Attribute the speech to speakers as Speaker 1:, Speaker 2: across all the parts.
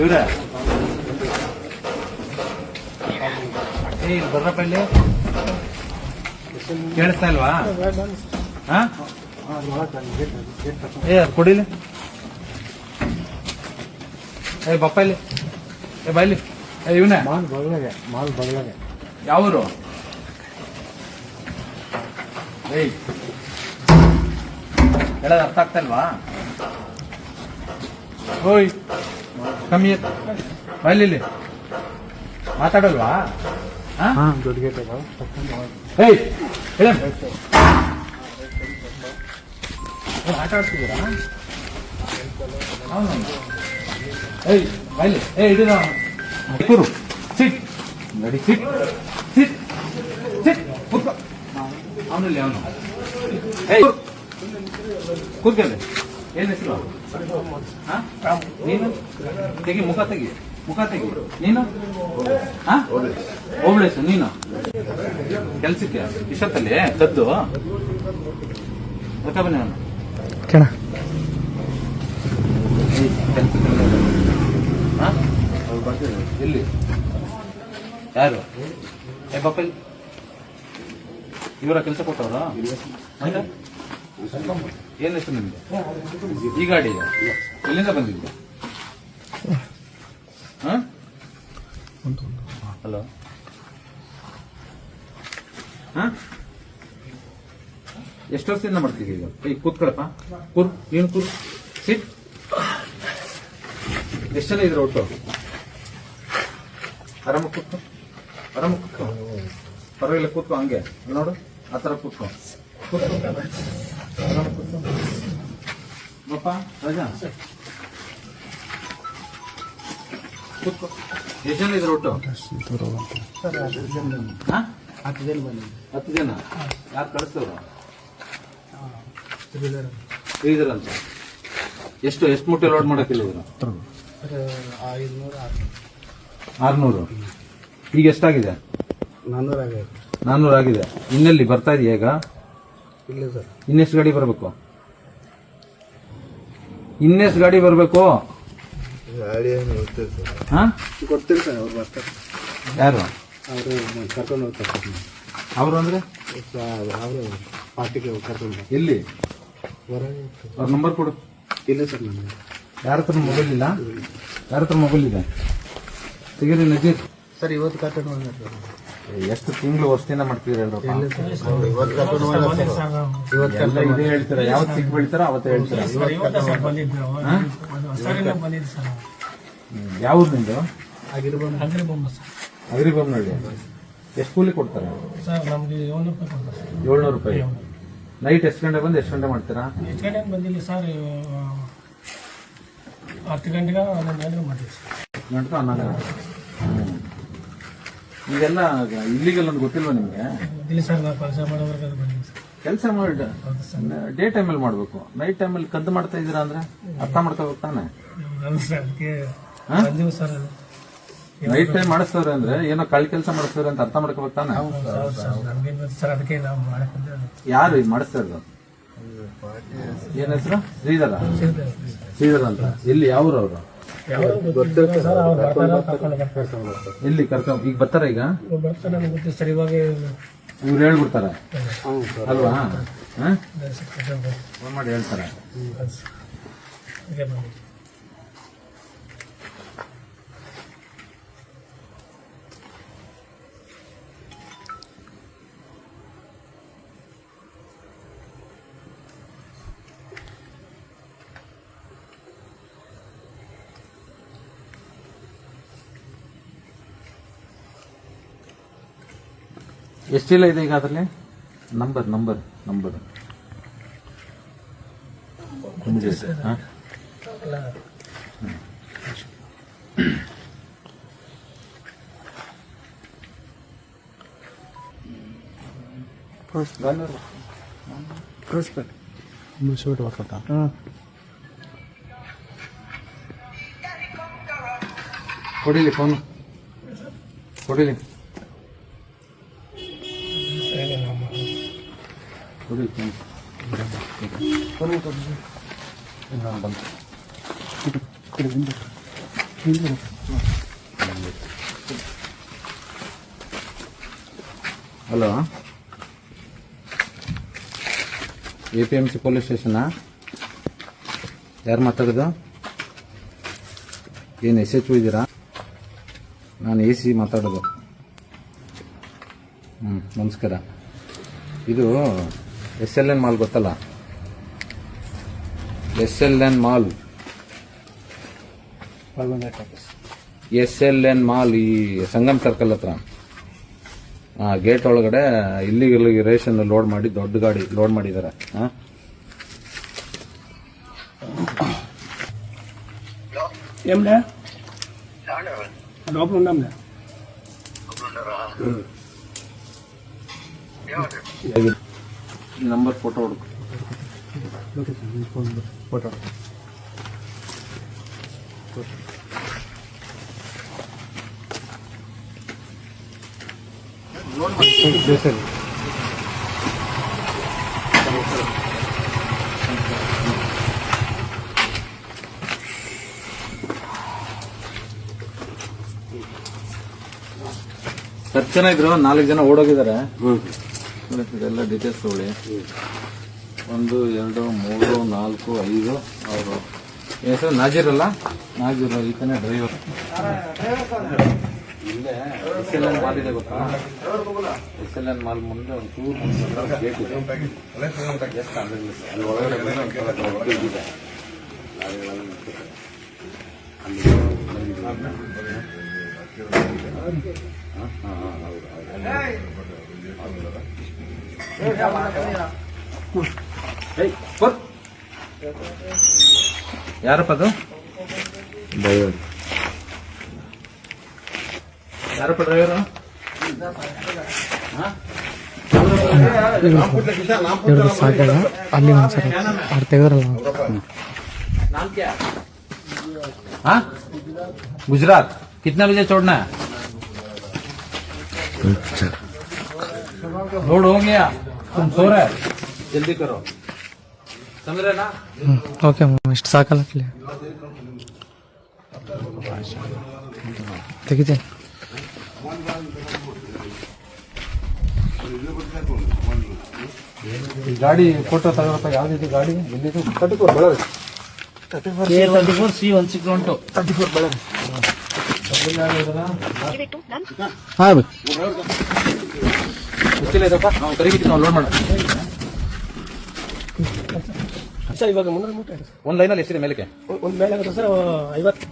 Speaker 1: ಇವ್ರೆ ಇಲ್ಲಿ ಬರ್ರಪ್ಪ ಇಲ್ಲಿ ಕೇಳಿಸ್ತಾ ಇಲ್ವಾ? ಏ ಅದು ಕೊಡಿಲಿ ಏ ಬಪ್ಪ ಇಲ್ಲಿ. ಏ ಬೈಲಿ ಏ ಇವನೇ.
Speaker 2: ಮಾಲ್ ಬಗ್ಲಾಗೆ ಮಾಲ್ ಬಗ್ಲಾಗೆ
Speaker 1: ಯಾವರು? ಏಯ್. ಹೇಳೋದು ಅರ್ಥ ಆಗ್ತಾ ಇಲ್ವಾ? ಓಯ್. ಕಮ್ಮಿ ಇಲ್ಲಿ. ಮಾತಾಡಲ್ವಾ? ಹಾ
Speaker 2: ಹಾ ಗೇಟ್
Speaker 1: ಏಯ್ ಬೈಲಿ. ಏಯ್ ಹಿಡಿದ ಕೂರು ಸಿಟ್. ನಡಿ. ಸಿಟ್. ಸಿಟ್. ಸಿಟ್. ಕೂತ್ಕೋ. ಅವನಲ್ಲಿ ಅವನು. ಏಯ್. ಕೂತ್ಕೊಳ್ಳಿ ಏನ್ ಹೆಸರು? ಹಾ? ನೀನು? ತೆಗಿ ಮುಖ ತೆಗಿ. ಮುಖ ತೆಗಿ. ನೀನು? ಹಾ? ಓಬಳೇಶ್ ನೀನು? ಕೆಲ್ಸಕ್ಕೆ? ಇಷ್ಟತ್ತಲ್ಲಿ? ಕದ್ದು ಅದಕ್ಕೆ ಬನ್ನಿ ನಾನು?
Speaker 2: ಕಣ
Speaker 1: ಹಾ? ಎಲ್ಲಿ? ಯಾರು? ಏ ಪಾಪ ಇವರ ಕೆಲಸ ಕೊಟ್ಟವ್ರ ಏನ್ ಹೆಸರು ಈ ಗಾಡಿ ಎಲ್ಲಿಂದ ಬಂದಿದ್ದೆ? ಹಲೋ? ಎಷ್ಟು ವರ್ಷದಿಂದ ಮಾಡ್ತೀವಿ ಈಗ? ಈಗ ಕೂತ್ಕೊಳಪ್ಪ ಕೂರ್ ಏನು ಕೂರ್ ಸಿಟ್. ಎಷ್ಟು ಜನ ಇದ್ರು ಒಟ್ಟು? ಆರಾಮ ಕೂತ್ಕೊ. ಆರಾಮ ಕೂತ್ಕೊ. ಪರವಾಗಿಲ್ಲ, ಕೂತ್ಕೊ ಹಂಗೆ. ನೋಡು, ಆ ಥರ ಕೂತ್ಕೊ ಕೂತ್ಕೊ. ಕೂತ್ಕೊ. ಬಪ್ಪ ರಜಾ. ಕೂತ್ಕೊ. ಎಷ್ಟು ಜನ ಇದ್ರು ಒಟ್ಟು? ಹಾ?
Speaker 2: ಹತ್ತು ಜನ. ಬಂದಿದ್ದೆ
Speaker 1: ಹತ್ತು ಜನ ಯಾರು ಕಳಿಸ್ತವ್ರು? ಶ್ರೀಧರ್ ಅಂತ ಎಷ್ಟು ಎಷ್ಟು ಮುಟ್ಟೆ ಲೋಡ್ ಮಾಡಕ್ಕಿಲ್ಲ ಇವರು
Speaker 2: ಐದುನೂರು
Speaker 1: ಆರ್ನೂರು. ಈಗ ಎಷ್ಟಾಗಿದೆ?
Speaker 2: ನಾನ್ನೂರು ಆಗಿದೆ
Speaker 1: ನಾನ್ನೂರು ಆಗಿದೆ ಇನ್ನೆಲ್ಲಿ ಬರ್ತಾ ಇದೆಯಾ ಈಗ?
Speaker 2: ಇಲ್ಲ ಸರ್.
Speaker 1: ಇನ್ನೆಷ್ಟು ಗಾಡಿ ಬರಬೇಕು? ಇನ್ನೆಷ್ಟು ಗಾಡಿ ಬರಬೇಕು?
Speaker 2: ಗಾಡಿ ಏನು ಸರ್.
Speaker 1: ಹಾ?
Speaker 2: ಕೊಡ್ತೀರಿ ಸರ್ ಅವ್ರು ಬರ್ತಾರೆ.
Speaker 1: ಯಾರು?
Speaker 2: ಅವರು ಕರ್ಕೊಂಡು ಹೋಗ್ತಾರೆ
Speaker 1: ಅವರು ಅಂದ್ರೆ?
Speaker 2: ಅವರು ಪಾರ್ಟಿಗೆ ಕರ್ಕೊಂಡು
Speaker 1: ಎಲ್ಲಿ?
Speaker 2: ಹೊರಗೆ
Speaker 1: ಅವ್ರ ನಂಬರ್ ಕೊಡು.
Speaker 2: ಇಲ್ಲ ಸರ್ ನನಗೆ
Speaker 1: ಯಾರ ಹತ್ರ ಮೊಬೈಲ್ ಇಲ್ಲ? ಯಾರ ಹತ್ರ ಮೊಬೈಲ್ ಇದೆ? ತೆಗೀರಿ ನಜೀರ್.
Speaker 2: ಸರ್ ಇವತ್ತು ಕರ್ಕೊಂಡು ಹೋಗ್ತಾರೆ
Speaker 1: ಎಷ್ಟು ತಿಂಗಳು ವಸ್ತಿನ ಮಾಡ್ತೀರಿ
Speaker 2: ಇವತ್ತೆಲ್ಲ ಸರ್
Speaker 1: ಇದೇ ಹೇಳ್ತೀರಾ? ಯಾವತ್ತು ಬೀಳ್ತಾರೋ ಅವತ್ತು ಹೇಳ್ತೀರಾ? ಯಾವ್ದು ನಿಂದು ಅಗ್ರಿಬೊಮ್ಮನಹಳ್ಳಿ ಎಷ್ಟು ಕೂಲಿ ಕೊಡ್ತಾರೆ?
Speaker 3: ಸರ್ ನಮ್ಗೆ ಏಳ್ನೂರು ರೂಪಾಯಿ ಕೊಡ್ತಾರೆ ಸರ್.
Speaker 1: ಏಳ್ನೂರು ರೂಪಾಯಿ. ನೈಟ್ ಎಷ್ಟು ಗಂಟೆ ಬಂದು ಎಷ್ಟು ಗಂಟೆ ಮಾಡ್ತೀರಾ?
Speaker 3: ಎಷ್ಟು ಗಂಟೆ ಬಂದಿಲ್ಲ ಸರ್ ಹತ್ತು ಗಂಟೆಗೆ ಹನ್ನೊಂದು ಗಂಟೆಗೆ ಮಾಡ್ತೀವಿ ಸರ್.
Speaker 1: ಗಂಟೆ ಹನ್ನೊಂದು ಗಂಟೆ. ಈಗೆಲ್ಲ ಇಲ್ಲಿಗೆಲ್ಲ ಒಂದು ಗೊತ್ತಿಲ್ವಾ ನಿಮಗೆ?
Speaker 3: ಇಲ್ಲಿ ಸರ್ ನಾವು ಕೆಲಸ ಮಾಡೋವರೆಗೆ ಅದು ಸರ್.
Speaker 1: ಕೆಲಸ ಮಾಡಿ ಡೇ ಟೈಮಲ್ಲಿ ಮಾಡಬೇಕು. ನೈಟ್ ಟೈಮಲ್ಲಿ ಕದ್ದು ಮಾಡ್ತಾ ಇದ್ದೀರಾ ಅಂದ್ರೆ ಅರ್ಥ ಮಾಡ್ತಾ ಹೋಗ್ತಾನೆ
Speaker 3: ಅದು ಸರ್ ಅದಕ್ಕೆ
Speaker 1: ಹಾ?
Speaker 3: ಬಂದಿವಿ ಸರ್ ಅದು.
Speaker 1: ನೈಟ್ ಟೈಮ್ ಮಾಡಿಸ್ತವ್ರೆ ಅಂದ್ರೆ ಏನೋ ಕಳ್ ಕೆಲಸ ಮಾಡಿಸ್ತವ್ರೆ ಅಂತ ಅರ್ಥ ಮಾಡ್ಕೋಬೇಕು ತಾನೆ?
Speaker 3: ಹೌದು ಸರ್ ನಮ್ಗೇನು ಗೊತ್ತು ಸರ್ ಅದಕ್ಕೆ ನಾವು ಮಾಡಕ್ಕೆ
Speaker 1: ಯಾರು ಇದು ಮಾಡಿಸ್ತಾ ಇರೋದು? ಏನ್ ಹೆಸರು? ಶ್ರೀಧರ. ಶ್ರೀಧರ ಅಂತ. ಇಲ್ಲಿ ಯಾವ್ರು ಅವರು
Speaker 3: ಬರ್ತಾರೆ ಕರ್ಕೊಂಡು ಬರ್ತಾರೆ.
Speaker 1: ಎಲ್ಲಿ ಕರ್ಕೊಂಡ್ ಈಗ ಬರ್ತಾರ ಈಗ?
Speaker 3: ಸರ್ ಇವಾಗ
Speaker 1: ಇವ್ರು ಹೇಳ್ಬಿಡ್ತಾರ? ಅಲ್ವಾ. ಫೋನ್ ಮಾಡಿ ಹೇಳ್ತಾರೆ?
Speaker 3: ಅದು ಸರ್. ಅದಕ್ಕೆ ಬಂದಿದ್ದು.
Speaker 1: ಎಷ್ಟು ಚೀಲ ಇದೆ. ಈಗ ಅದರಲ್ಲಿ ನಂಬರ್ ನಂಬರ್ ನಂಬರ್ ಹಾ
Speaker 3: ಎಲ್ಲ
Speaker 2: ಮುಗಿಸ್ಬಿಟ್ಟು ಬರ್ಕೊತಾ
Speaker 1: ಕೊಡಿಲಿ ಫೋನ್ ಕೊಡಿಲಿ
Speaker 3: ಏನಿಲ್ಲ ನಮ್ಮ
Speaker 1: ಕೊಡಿ ಫೋನ್ ಫೋನ್ ಬಂತು hello A P M C police ಸ್ಟೇಷನಾ ಯಾರು ಮಾತಾಡೋದು? ಏನು ಎಸ್ ಎಚ್ ಇದ್ದೀರಾ? ನಾನು ಎ ಸಿ ಮಾತಾಡೋದು. ಹ್ಞೂ ನಮಸ್ಕಾರ. ಇದು ಎಸ್ ಎಲ್ ಎನ್ ಮಾಲ್ ಗೊತ್ತಲ್ಲ? S L N mall. S L N mall ಈ ಸಂಗಮ್ ಸರ್ಕಲ್ ಹತ್ರ. ಗೇಟ್ ಒಳಗಡೆ ಇಲ್ಲಿ ಇಲ್ಲಿಗೆ ರೇಷನ್ ಲೋಡ್ ಮಾಡಿ ದೊಡ್ಡ ಗಾಡಿ ಲೋಡ್ ಮಾಡಿದ್ದಾರೆ. ಹಾಂ ಈ ನಂಬರ್ ಫೋಟೋ ಹುಡುಕು.
Speaker 2: ಫೋಟೋ.
Speaker 1: ಹತ್ತು ಜನ ಇದ್ರು ನಾಲ್ಕು ಜನ ಓಡೋಗಿದ್ದಾರೆ. ಇದೆಲ್ಲ ಡೀಟೇಲ್ಸ್ ತಗೊಳ್ಳಿ ಒಂದು ಎರಡು ಮೂರು ನಾಲ್ಕು ಐದು ಅವರು ಹೆಸರು ನಾಜೀರ್ ಅಲ್ಲ ಈ ತಾನೇ ಡ್ರೈವರ್ ಇಲ್ಲೇ ಎಸ್ ಎಲ್ ಎನ್ ಮಾಲ್ ಇದೆ ಗೊತ್ತಾ ಎಸ್ ಎಲ್ ಮಾಲ್ ಮುಂದೆ ಒಂದು ಟೂರ್ ಗೇಟ್ ಅಲ್ಲಿ ಅಲ್ಲಿ ಯಾರಪ್ಪ ಅದು ಯಾರಪ್ಪ ಡ್ರೈವರು
Speaker 4: ಎರಡು ಸಾಕಾಗ ಅಲ್ಲಿ ಒಂದ್ಸರಿ ಅವ್ರು ತೆಗೆದ್ರಲ್ಲ
Speaker 1: नाम क्या हाँ गुजरात कितने बजे छोड़ना है लोड हो गया तुम सो रहे जल्दी करो समझ रहे ना
Speaker 4: ಹ್ಞೂ ಓಕೆ ಇಷ್ಟು ಸಾಕಲ್ಲ ಅಲ್ಲಿ ತೆಗಿತೀನಿ
Speaker 1: ಈ ಗಾಡಿ ಫೋಟೋ ತಗೋಪ್ಪ ಯಾವ್ದಿದೆ ಗಾಡಿ ಎಲ್ಲಿದು
Speaker 2: ತರ್ಟಿ ಫೋರ್ ಬೆಳಗ್ಗೆ
Speaker 1: thirty four C one six one two
Speaker 2: thirty four ಬೆಳಗ್ಗೆ
Speaker 4: ಹಾಂ ಬೇಕು
Speaker 1: ಗೊತ್ತಿಲ್ಲ ಇದಪ್ಪ. ನಾವು ಕರಿಬಿಟ್ಟು ನಾವು ಲೋಡ್ ಮಾಡ
Speaker 3: ಸರ್ ಇವಾಗ ಮುನ್ನೂರು ಮೂಟೆ ಇದೆ
Speaker 1: ಒಂದ್ ಲೈನಲ್ಲಿ ಎಷ್ಟಿದೆ ಮೇಲಕ್ಕೆ?
Speaker 3: ಸರ್ ಒಂದು ಮೇಲೆ ಆಗುತ್ತೆ ಸರ್ ಐವತ್ತು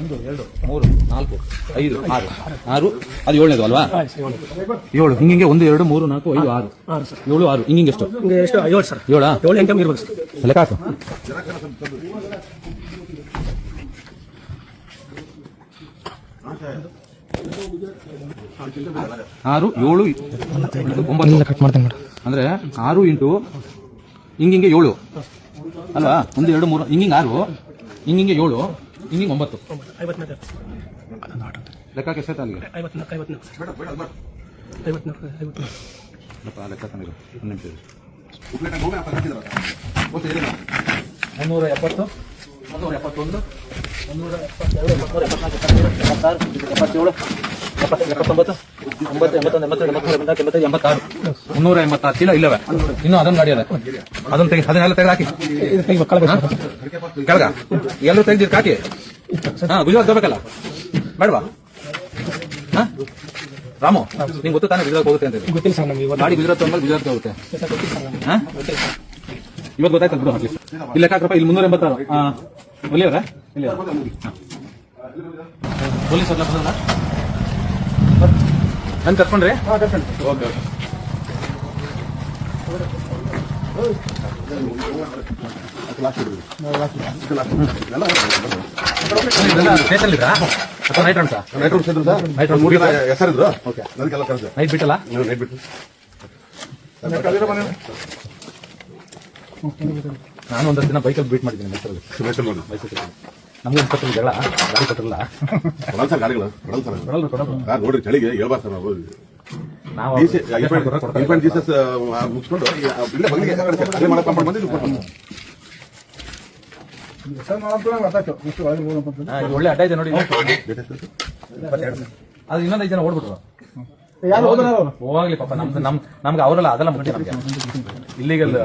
Speaker 1: ಒಂದು ಎರಡು ಮೂರು ನಾಲ್ಕು ಐದು ಆರು. ಆರು ಅದು ಏಳನೇದು ಅಲ್ವಾ?
Speaker 3: ಹಾಂ ಸರ್ ಏಳು
Speaker 1: ಏಳು ಹಿಂಗಿಂಗೆ ಒಂದು ಎರಡು ಮೂರು ನಾಲ್ಕು ಐದು ಆರು.
Speaker 3: ಆರು ಸರ್.
Speaker 1: ಏಳು ಆರು ಎಷ್ಟು?
Speaker 3: ಹಿಂಗೆ ಎಷ್ಟು? ಏಳು ಸರ್.
Speaker 1: ಏಳಾ?
Speaker 3: ಏಳು ಎಂಟು ಇರ್ಬೇಕು ಸರ್.
Speaker 1: ಲೆಕ್ಕ ಹಾಕು ಆರು ಏಳು ಒಂಬತ್ತು.
Speaker 4: ಕಟ್ ಮಾಡ್ತೀನಿ ಮೇಡಮ್
Speaker 1: ಅಂದ್ರೆ ಆರು ಇಂಟು ಹಿಂಗಿಂಗೆ ಏಳು. ಅಲ್ವಾ? ಒಂದು ಎರಡು ಮೂರು ಹಿಂಗಿಂಗೆ ಆರು ಹಿಂಗಿಂಗೆ ಏಳು ಹಿಂಗಿಂಗೆ ಒಂಬತ್ತು. ಲೆಕ್ಕಕ್ಕೆ
Speaker 3: ಐವತ್ನಾಲ್ಕು ಐವತ್ನಾಲ್ಕು
Speaker 1: ಲೆಕ್ಕ ತಂದಿರು ಒಂದು ನಿಮಿಷ. ಎಪ್ಪತ್ತು. ಮುನ್ನೂರ ಎಪ್ಪತ್ತೊಂದು ಮುನ್ನೂರ ಎಪ್ಪತ್ತೆರಡು ಮುನ್ನೂರ ಎಪ್ಪತ್ನಾಲ್ಕು ಎಪ್ಪತ್ತಾರು ಎಪ್ಪತ್ತೇಳು ಎಪ್ಪತ್ತು ಎಪ್ಪತ್ತೊಂಬತ್ತು ಒಂಬತ್ತು ಎಂಬತ್ತೊಂದು ಎಂಬತ್ತಾರು ಮುನ್ನೂರ ಎಂಬತ್ತಾರು. ಚೀಲ ಇಲ್ಲವೇ? ಇನ್ನೂ ಅದನ್ನು ಗಾಡಿ ಅದನ್ನು ತೆಗಿ ಅದನ್ನೆಲ್ಲ
Speaker 3: ತೆಗೆದಾಕಿ
Speaker 1: ಕೆಳಗ? ಎಲ್ಲರೂ ತೆಗ್ದಿರ್ ಕಾಕಿ ಹಾ ಗುಜರಾತ್ ಹೋಗ್ಬೇಕಲ್ಲ? ಬೇಡವಾ? ಹಾ? ರಾಮು ನಿಮ್ಗೆ ಗೊತ್ತು ತಾನೇ ಗುಜರಾತ್ ಹೋಗುತ್ತೆ ಅಂತ.
Speaker 3: ಗೊತ್ತಿಲ್ಲ ಸರ್ ನಮ್ಗೆ
Speaker 1: ಗಾಡಿ ಗುಜರಾತ್ ಗುಜರಾತ್ ಹೋಗುತ್ತೆ. ಹಾ? ಇವತ್ತು ಗೊತ್ತಾಯ್ತು ಬಿಡು ಅಟ್ಲೀಸ್ಟ್ ಇಲ್ಲಿ ಲೆಕ್ಕ ಹಾಕ್ರಪ್ಪ ಇಲ್ಲಿ ಮುನ್ನೂರ ಎಂಬತ್ತಾರು ಒಲಿಯವರ? ಇಲ್ಲಿ ಪೊಲೀಸ್ ಬಂದಲ್ಲ ನಾನು ಕರ್ಕೊಂಡ್ರಿ? Okay okay. ಅಥವಾ ನೈಟ್ ರೌಂಡ್ಸಾ
Speaker 2: ನೈಟ್ ರೂಮ್ಸ್ ಇದ್ರು ಸರ್.
Speaker 1: ನೈಟ್ ರೌಂಡ್
Speaker 2: ಮೂರು ಜನ ಹೆಸರಿದ್ರು. ಕರೆದು
Speaker 1: ನೈಟ್ ಬಿಟ್ಟಲ್ಲ?
Speaker 2: ನೀವು ನೈಟ್ ಬಿಟ್ಟು.
Speaker 1: ನಾನು ಒಂದಷ್ಟು ದಿನ ಬೈಕಲ್ಲಿ ಬೀಟ್ ಮಾಡಿದ್ದೀನಿ ಮೈಸೂರಲ್ಲಿ ಮೈಸೂರಲ್ಲಿ ನಮ್ಗೆ ಒಂದು ಪತ್ರ ಜಗಳ ಗಾಡಿ
Speaker 2: ಸರ್ ಗಾಡಿಗಳು ಸರ್. ಸರ್ ನೋಡ್ರಿ ಚಳಿಗೆ ಹೇಳ್ಬಾರ ಸರ್ ನಾವು.
Speaker 1: ನಾವು
Speaker 2: ಇಲ್ಪನ್ ಜೀಸಸ್ ಮುಗಿಸ್ಕೊಂಡು ಇಲ್ಲೇ ಬಂದಿಗೆ
Speaker 1: ಒಳ್ಳೆ ಅಡ್ಡ ಇದೆ ನೋಡಿ. ಅದು ಇನ್ನೊಂದು ಐದು ಜನ ಓಡ್ಬಿಟ್ರು.
Speaker 5: ಯಾರು
Speaker 1: ಹೋಗ್ಲಿ ಪಾಪ ನಮ್ದು ನಮ್ ನಮ್ಗೆ ಅವರಲ್ಲ ಅದೆಲ್ಲ ಮುಖ್ಯ ನಮ್ಗೆ. ಇಲ್ಲಿಗಲ್ ಏ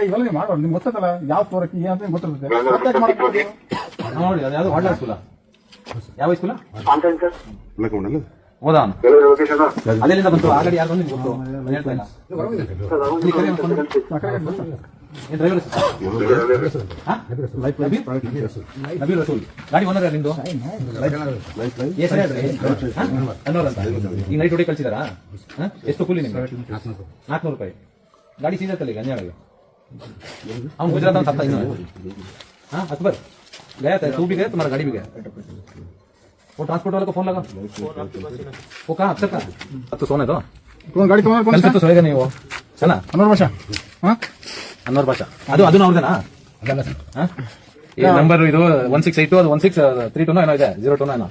Speaker 5: ಇವೆಲ್ಲ ನೀವು ಮಾಡೋ ನಿಮ್ಗೆ ಗೊತ್ತಲ್ಲ ಯಾವ ಸ್ಟೋರಕ್ಕೆ ಏನಂತ ಗೊತ್ತಿರುತ್ತೆ? ಗೊತ್ತಾಗಿ ಮಾಡ್ಬೋದು
Speaker 1: ನೋಡಿ ಅದು ಯಾವ್ದು ವಾಡ್ಲಾ ಸ್ಕೂಲ ಯಾವ ಸ್ಕೂಲ
Speaker 2: ಕಮ್ಮಣ್ಣಲ್ಲ
Speaker 1: ಹೋದ ಅದೆಲ್ಲಿಂದ ಬಂತು ಆ ಗಾಡಿ ಯಾರು ಬಂದು ಗೊತ್ತು ಗಾಡಿ ಓನರ್ ಯಾರು ಅನ್ನೋರ್ ಅಂತ. ಈಗ ನೈಟ್ ಎಷ್ಟು ಕೂಲಿ ನಿಮ್ಗೆ? ರೂಪಾಯಿ. ಗಾಡಿ ಸೀಜರ್ ತಲೆ ಅನ್ಯಾಯ ಅವ್ನು ಗುಜರಾತ್ ಇನ್ನೂ ಹಾ ಅಕ್ಬರ್. ಗಯಾ ತೂ ಬಿಗೆ ತುಮಾರ ಗಾಡಿ ಬಿಗೆ. वो ट्रांसपोर्ट वाले को फोन लगा वो कहाँ अक्षर का अब तो सोने दो
Speaker 5: ಒಂದು ಗಾಡಿ ತೊಗೊಂಡು
Speaker 1: कल से तो सोएगा नहीं वो है ना
Speaker 5: ಹನ್ನೊಂದು ವರ್ಷ ಹಾ
Speaker 1: ಅನ್ನೋರ್ ಭಾಷಾ ಅದು ಅದು ಅವ್ರದೇನಾ ಹಾ? ಈ ನಂಬರ್ ಇದು ಒನ್ ಸಿಕ್ಸ್ ಏಟ್ ಅದು ಒನ್ ಸಿಕ್ಸ್ ತ್ರೀ ಟೂನೋ ಏನೋ ಇದೆ ಜೀರೋ ಟೂನೋ ಏನೋ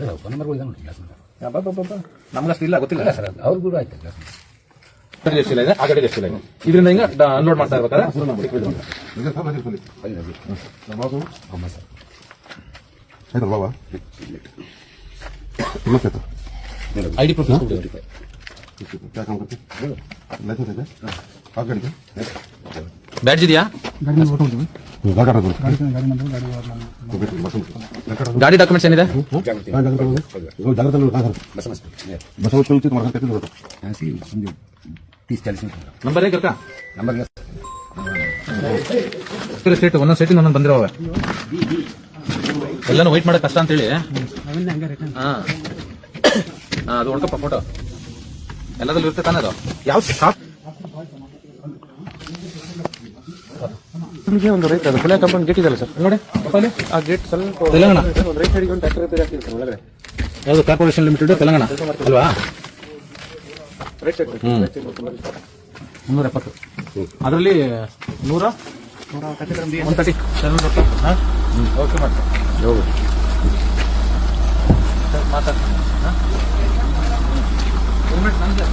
Speaker 1: ನಮ್ಗಷ್ಟು ಇಲ್ಲ ಗೊತ್ತಿಲ್ಲ ಸರ್
Speaker 6: ಅವ್ರಿಗೂ ಆಯ್ತು
Speaker 1: ಗಾಡಿ ಎಷ್ಟಿಲ್ಲ ಇದೆ ಆ ಗಾಡಿ ಎಷ್ಟಿಲ್ಲ ಇದೆ ಇದರಿಂದ ಹಿಂಗ ಅನ್ಲೋಡ್ ಮಾಡ್ತಾ ಇರ್ಬೇಕಾದ್ರೆ ಸಿಕ್ಬಿದ್ದು.
Speaker 2: ನಿಜ ಸರ್ ಬಂದಿರ್ ಬನ್ನಿ ಬಾಬು ಆಯ್ತಲ್ಲ ಬಾಬಾ नमस्ते सर
Speaker 1: ಐಡಿ ಪ್ರೂಫ್
Speaker 2: क्या काम करते लाइसेंस है क्या आप गाड़ी का
Speaker 1: ಬ್ಯಾಡ್ಜ್ ಇದೆಯಾ
Speaker 5: ಗಾಡಿ ನಂಬರ್ ಕೊಡ್ತೀವಿ
Speaker 2: गाड़ी का
Speaker 5: ಗಾಡಿ ಗಾಡಿ ನಂಬರ್ ಗಾಡಿ ನಂಬರ್
Speaker 1: ಗಾಡಿ ಡಾಕ್ಯುಮೆಂಟ್ಸ್ ಏನಿದೆ
Speaker 2: ಜಾಗ್ರತೆ
Speaker 6: ಬಸ್ ಮಸ್ತ್
Speaker 2: ಬಸ್ ಹೋಗ್ತು ಮಾಡ್ಕೊಂಡು ಕಟ್ಟಿದ್ರು ಗೊತ್ತು
Speaker 6: ಹಾಸಿ ಒಂದು ತೀಸ್ ಚಾಲಿಸ್
Speaker 1: ನಂಬರ್ ಕರ್ಕ
Speaker 6: ನಂಬರ್
Speaker 1: ಸ್ಟೇಟ್ ಒಂದೊಂದು ಸೈಟಿಂಗ್ ಒಂದೊಂದು ಬಂದಿರೋವೆ ಎಲ್ಲಾನು ವೈಟ್ ಮಾಡಕ್ ಕಷ್ಟ ಅಂತೇಳಿ ಹಾ. ಹಾ, ಅದು ಹೊಡ್ಕಪ್ಪ ಫೋಟೋ ಎಲ್ಲದಲ್ಲೂ ಇರುತ್ತೆ ತಾನೇ ಅದು? ಯಾವ
Speaker 4: ನಿಮಗೆ ಒಂದು ರೈಟ್ ಅದು. ಪುಣೆ ಕಂಪನಿ ಗೇಟ್ ಇದೆಯಲ್ಲ ಸರ್?
Speaker 1: ನೋಡಿ.
Speaker 4: ಆ ಗೇಟ್ ಸ್ವಲ್ಪ
Speaker 1: ತೆಲಂಗಾಣ.
Speaker 4: ಒಂದು ರೈಟ್ ಸೈಡ್ಗೆ ಒಂದು ಟ್ರ್ಯಾಕ್ಟರ್ ರಿಪೇರಿ ಆಗ್ತಿದೆ ಸರ್ ಒಳಗಡೆ.
Speaker 1: ಯಾವುದು ಕಾರ್ಪೊರೇಷನ್ ಲಿಮಿಟೆಡ್ ತೆಲಂಗಾಣ. ಅಲ್ವಾ?
Speaker 4: ರೈಟ್ ಸೈಡ್
Speaker 1: ಮುನ್ನೂರ ಎಪ್ಪತ್ತು ಅದರಲ್ಲಿ ನೂರ? ಒನ್ ತರ್ಟಿ ಸೆವೆನ್ ಓಕೆ ಮಾಡಿ ಮಾತಾಡಿ ಹೆಲ್ಮೆಟ್ ನಂದೆ